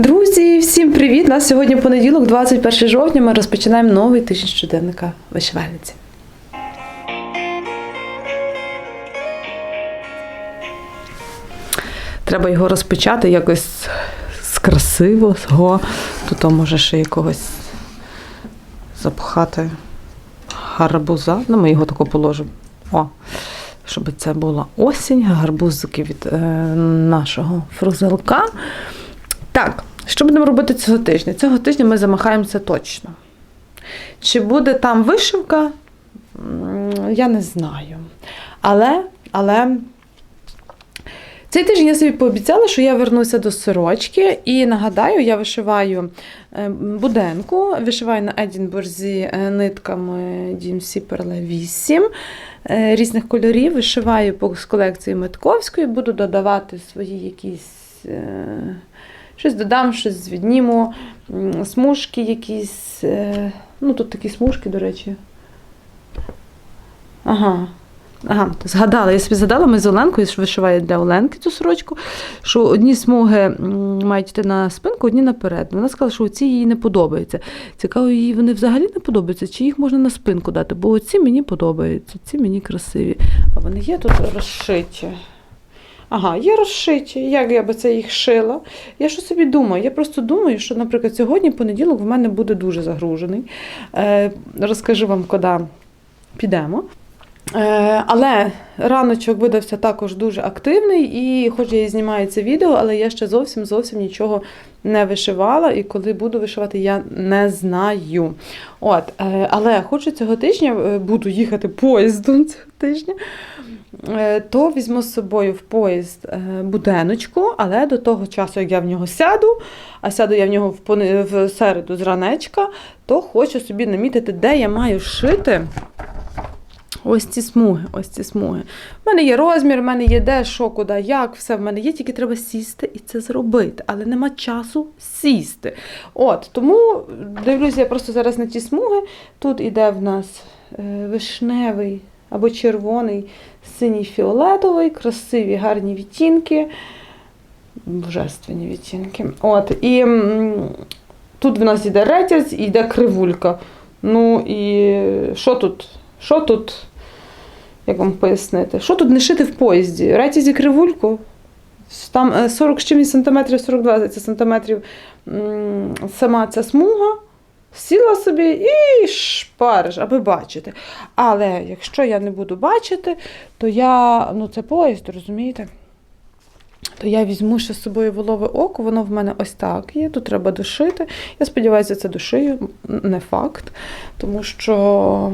Друзі, всім привіт! У нас сьогодні понеділок, 21 жовтня. Ми розпочинаємо новий тиждень щоденника вишивальниці. Треба його розпочати якось з красивого. Тут може ще якогось запхати гарбуза. Ну, ми його тако положимо. О, щоб це була осінь, гарбузики від е, нашого фрузелка. Так, що будемо робити цього тижня? Цього тижня ми замахаємося точно. Чи буде там вишивка? Я не знаю. Але, але цей тиждень я собі пообіцяла, що я вернуся до сорочки. І нагадаю, я вишиваю е, буденку, вишиваю на Едінбурзі е, нитками DMC Perle 8 е, різних кольорів. Вишиваю з колекції Метковської, буду додавати свої якісь. Щось додам, щось відніму, смужки якісь. е, Ну, тут такі смужки, до речі. Ага. Ага, згадала, я собі згадала, ми з Оленкою вишиваю для Оленки цю сорочку, що одні смуги мають йти на спинку, одні наперед. Вона сказала, що ці їй не подобаються. Цікаво, їй вони взагалі не подобаються, чи їх можна на спинку дати, бо оці мені подобаються, ці мені красиві. А вони є тут розшиті. Ага, є розшиті. Як я би це їх шила? Я що собі думаю? Я просто думаю, що, наприклад, сьогодні понеділок в мене буде дуже загружений. Е, розкажу вам, куди підемо. Е, але раночок видався також дуже активний, і хоч я і знімаю це відео, але я ще зовсім зовсім нічого не вишивала, і коли буду вишивати, я не знаю. От, е, але хочу цього тижня е, буду їхати поїздом цього тижня. Е, То візьму з собою в поїзд е, буденочку, але до того часу, як я в нього сяду, а сяду я в нього в, середу з ранечка, то хочу собі намітити, де я маю шити. Ось ці смуги, ось ці смуги. У мене є розмір, в мене є де, що, куди, як, все в мене є, тільки треба сісти і це зробити. Але нема часу сісти. От, тому дивлюся я просто зараз на ті смуги. Тут іде в нас е, вишневий або червоний, синій фіолетовий, красиві, гарні відтінки. Божественні відтінки. От, і тут в нас іде ретязь і йде кривулька. Ну і що тут? Що тут? Як вам пояснити? Що тут не шити в поїзді? Ретязі кривульку. Там е, 40 з чимось сантиметрів, 42 це сантиметрів сама ця смуга. Сіла собі і шпариш, аби бачити. Але якщо я не буду бачити, то я, ну це поїзд, розумієте? То я візьму ще з собою волове око, воно в мене ось так є. Тут треба дошити. Я сподіваюся, це дошию, не факт, тому що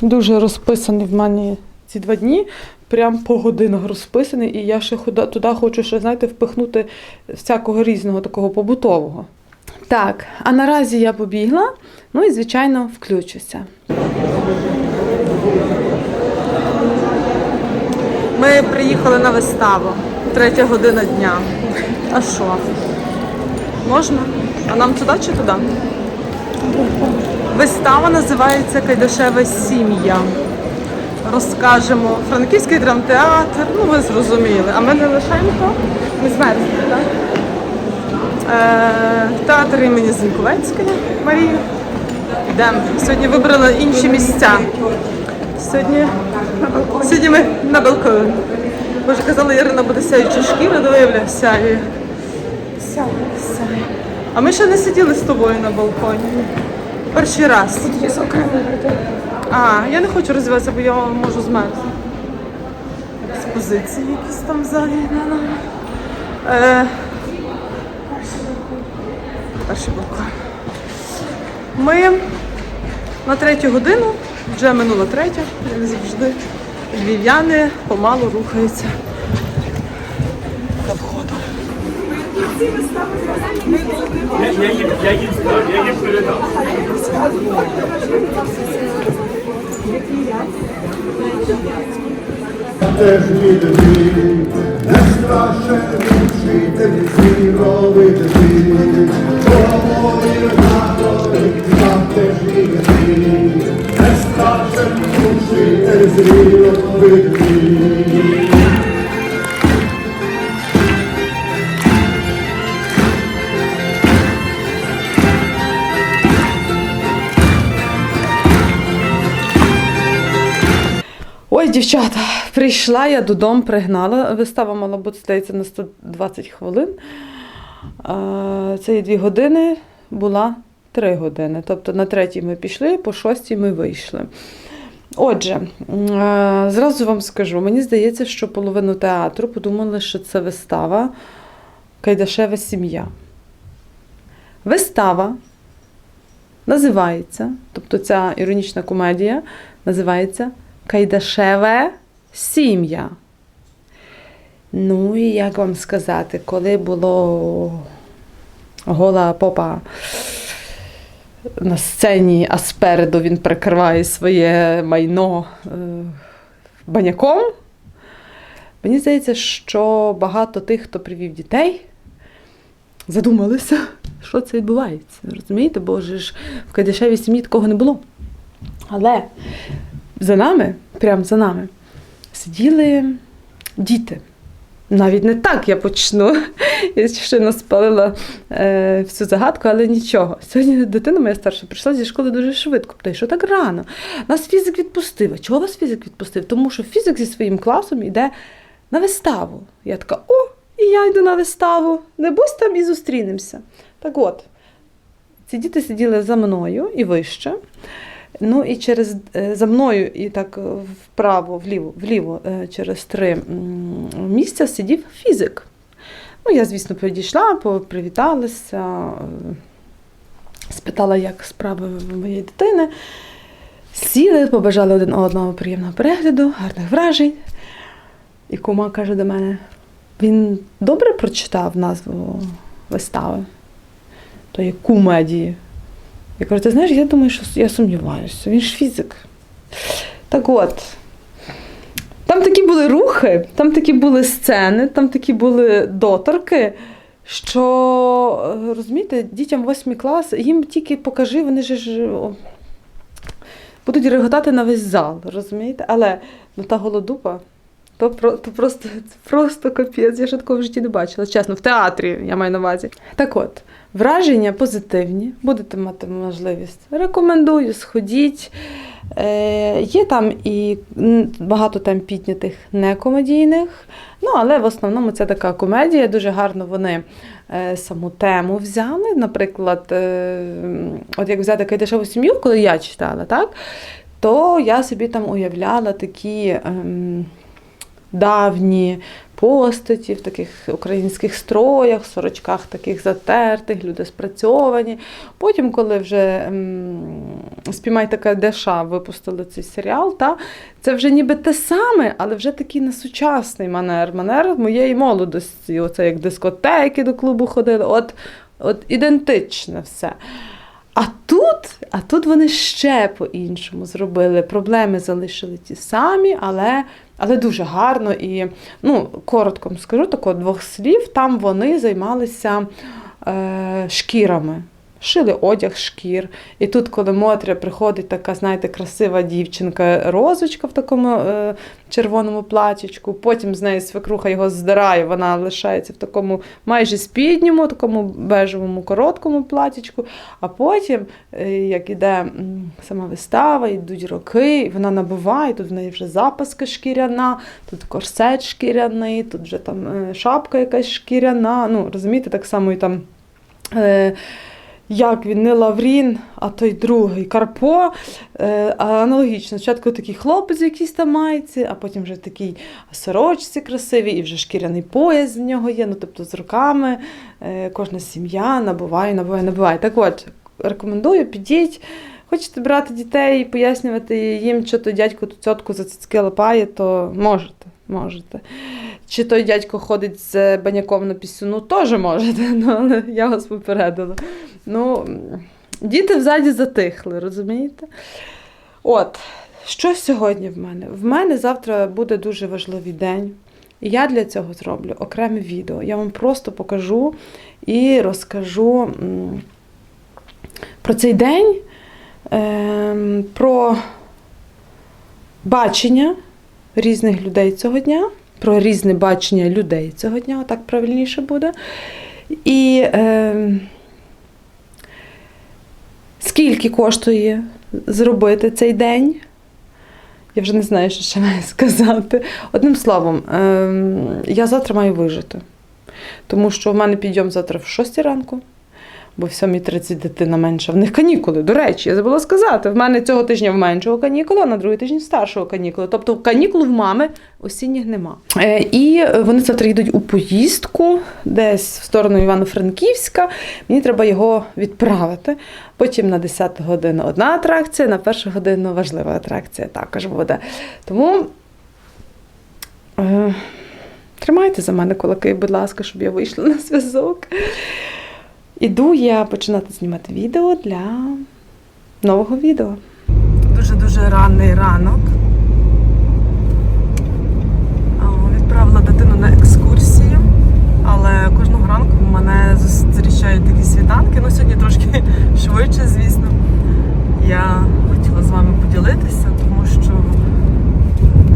дуже розписаний в мене ці два дні. Прям по годинах розписаний, і я ще туди хочу ще, знаєте, впихнути всякого різного такого побутового. Так, а наразі я побігла, ну і, звичайно, включуся. Ми приїхали на виставу. Третя година дня. А що? Можна? А нам туди чи туди? Вистава називається Кайдашева сім'я. Розкажемо Франківський драмтеатр, ну ви зрозуміли. А ми не лишаємо то? Ми змерзли, так? Е, театр імені Зінковецької Марії. Йдемо. Сьогодні вибрали інші місця. Сьогодні, сьогодні ми на балконі. Боже, казала, Ірина буде сяюча шкіра, дивля, сяє. Сяє, сяє. А ми ще не сиділи з тобою на балконі. Перший раз. А, я не хочу розвиватися, бо я можу змерзнути. Експозиції якісь там взагалі. Е, перший балкон. Ми на третю годину, вже минула третя, як завжди. Львів'яни помалу рухаються до входу. Я їм, я їм я їм передав. Теж відомі, не страшен вчитель зіровий дзвін. Говорив на дорі, там теж відомі, не страшен вчитель зіровий. Прийшла я додому, пригнала. Вистава мала бути здається на 120 хвилин. Це є дві години, була три години. Тобто на третій ми пішли, по шостій ми вийшли. Отже, зразу вам скажу, мені здається, що половину театру подумали, що це вистава Кайдашева сім'я. Вистава називається, тобто ця іронічна комедія називається Кайдашеве сім'я. Ну і як вам сказати, коли було гола попа на сцені, а спереду він прикриває своє майно е, баняком. Мені здається, що багато тих, хто привів дітей, задумалися, що це відбувається. Розумієте, бо ж в Кайдашевій сім'ї такого не було. Але за нами, прямо за нами, сиділи діти. Навіть не так я почну. Я ще не спалила е, всю загадку, але нічого. Сьогодні дитина моя старша прийшла зі школи дуже швидко. Питає, що так рано? Нас фізик відпустив. А чого вас фізик відпустив? Тому що фізик зі своїм класом йде на виставу. Я така, о, і я йду на виставу. Небудь там і зустрінемося. Так от, ці діти сиділи за мною і вище. Ну і через е, за мною і так е, вправо, вліво, вліво е, через три місця сидів фізик. Ну, я, звісно, підійшла, привіталася, спитала, як справи моєї дитини. Сіли, побажали один одного приємного перегляду, гарних вражень. І кума каже до мене: він добре прочитав назву вистави тої кумедії. Я кажу, ти знаєш, я думаю, що я сумніваюся. Він ж фізик. Так от. Там такі були рухи, там такі були сцени, там такі були доторки, що, е, розумієте, дітям 8 клас, їм тільки покажи, вони ж будуть реготати на весь зал, розумієте? Але ну, та голодупа, то, то просто, це просто капець, я ще такого в житті не бачила. Чесно, в театрі я маю на увазі. Так от, враження позитивні, будете мати можливість. Рекомендую, сходіть. Е, є там і багато там піднятих некомедійних. Ну, але в основному це така комедія. Дуже гарно вони е, саму тему взяли. Наприклад, е, от як взяти Кайдашеву сім'ю, коли я читала, так, то я собі там уявляла такі. ем, давні постаті в таких українських строях, сорочках таких затертих, люди спрацьовані. Потім, коли вже ем, спіймайте Кайдаша випустили цей серіал, та, це вже ніби те саме, але вже такий несучасний манер, манер моєї молодості. Оце як дискотеки до клубу ходили, от, от ідентичне все. А тут, а тут вони ще по-іншому зробили. Проблеми залишили ті самі, але, але дуже гарно. І ну, коротко скажу тако двох слів. Там вони займалися е, шкірами. Шили одяг шкір. І тут, коли Мотря приходить така, знаєте, красива дівчинка, розочка в такому е, червоному платічку, потім з нею свекруха його здирає, вона лишається в такому майже спідньому, такому бежевому короткому платічку. А потім, е, як іде сама вистава, йдуть роки, і вона набуває, тут в неї вже запаска шкіряна, тут корсет шкіряний, тут вже там е, шапка якась шкіряна. Ну, розумієте, так само і там. Е, як він не Лаврін, а той другий Карпо. Е, аналогічно, спочатку такий хлопець, якийсь там майці, а потім вже такий сорочці красиві, і вже шкіряний пояс в нього є. Ну, тобто з руками е, кожна сім'я набуває, набуває, набуває. Так от, рекомендую, підіть. Хочете брати дітей і пояснювати їм, що той дядько ту цьотку за цицьки лапає, то можете. Можете. Чи той дядько ходить з баняком на пісюну, теж можете, ну, але я вас попередила. Ну, діти взаді затихли, розумієте? От, що сьогодні в мене? В мене завтра буде дуже важливий день. І я для цього зроблю окреме відео. Я вам просто покажу і розкажу про цей день, ем, про бачення різних людей цього дня, про різне бачення людей цього дня, так правильніше буде. І ем, скільки коштує зробити цей день, Я вже не знаю, що ще маю сказати. Одним словом, ем, я завтра маю вижити. Тому що в мене підйом завтра в 6 ранку, бо в 7.30 дитина менша. В них канікули. До речі, я забула сказати. В мене цього тижня в меншого канікули, а на другий тиждень старшого канікули. Тобто канікул в мами осінніх нема. Е, і вони завтра їдуть у поїздку десь в сторону Івано-Франківська. Мені треба його відправити. Потім на 10 годину одна атракція, на першу годину важлива атракція також буде. Тому. Е, Тримайте за мене кулаки, будь ласка, щоб я вийшла на зв'язок. Іду я починати знімати відео для нового відео. Дуже-дуже ранний ранок. Відправила дитину на екскурсію, але кожного ранку мене зустрічають такі світанки. Ну, сьогодні трошки швидше, звісно. Я хотіла з вами поділитися, тому що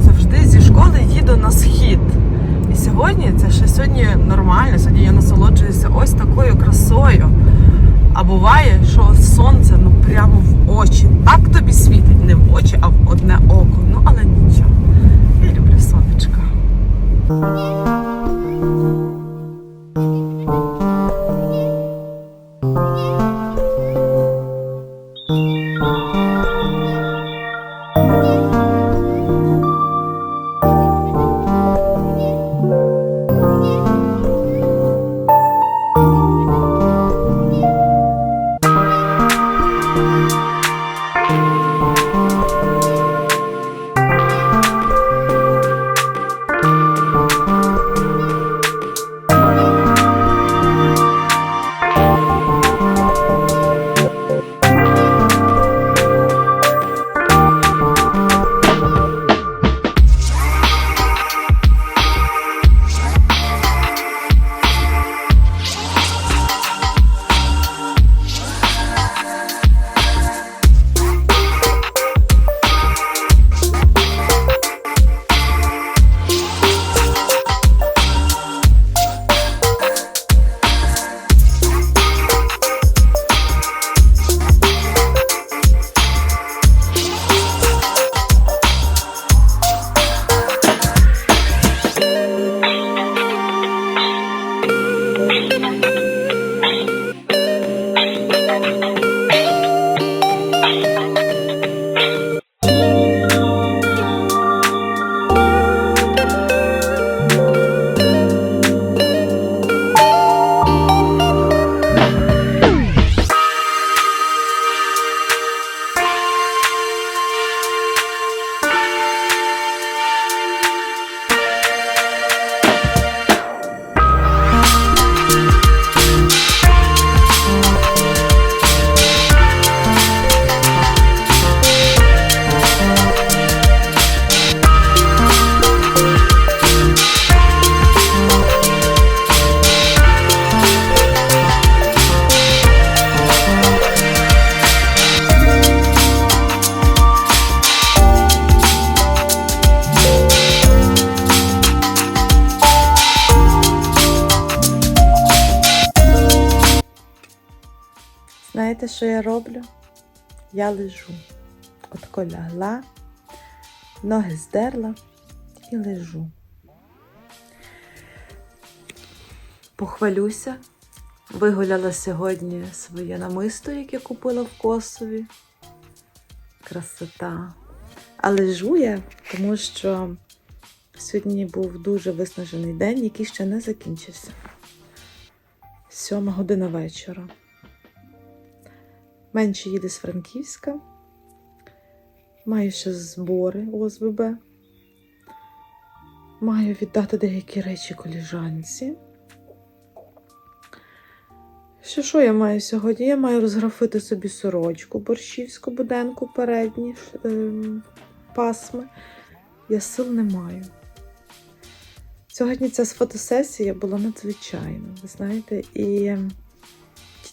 завжди зі школи їду на схід. І це ще сьогодні нормально. Сьогодні я насолоджуюся ось такою красою. А буває, що сонце ну прямо в очі. Так тобі світить не в очі, а в одне око. Ну але нічого. Я люблю сонечко. Знаєте, що я роблю? Я лежу. Отко лягла, ноги здерла і лежу. Похвалюся. Вигуляла сьогодні своє намисто, яке купила в Косові. Красота. А лежу я, тому що сьогодні був дуже виснажений день, який ще не закінчився. Сьома година вечора. Менше їде з Франківська. Маю ще збори ОСББ. Маю віддати деякі речі коліжанці. Що що я маю сьогодні? Я маю розграфити собі сорочку борщівську буденку передні ем, пасми. Я сил не маю. Сьогодні ця фотосесія була надзвичайна, ви знаєте, і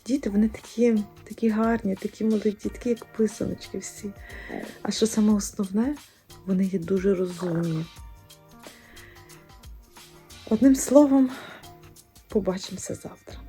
діти, вони такі, такі гарні, такі молоді, такі як писаночки всі. А що саме основне, вони є дуже розумні. Одним словом, побачимося завтра.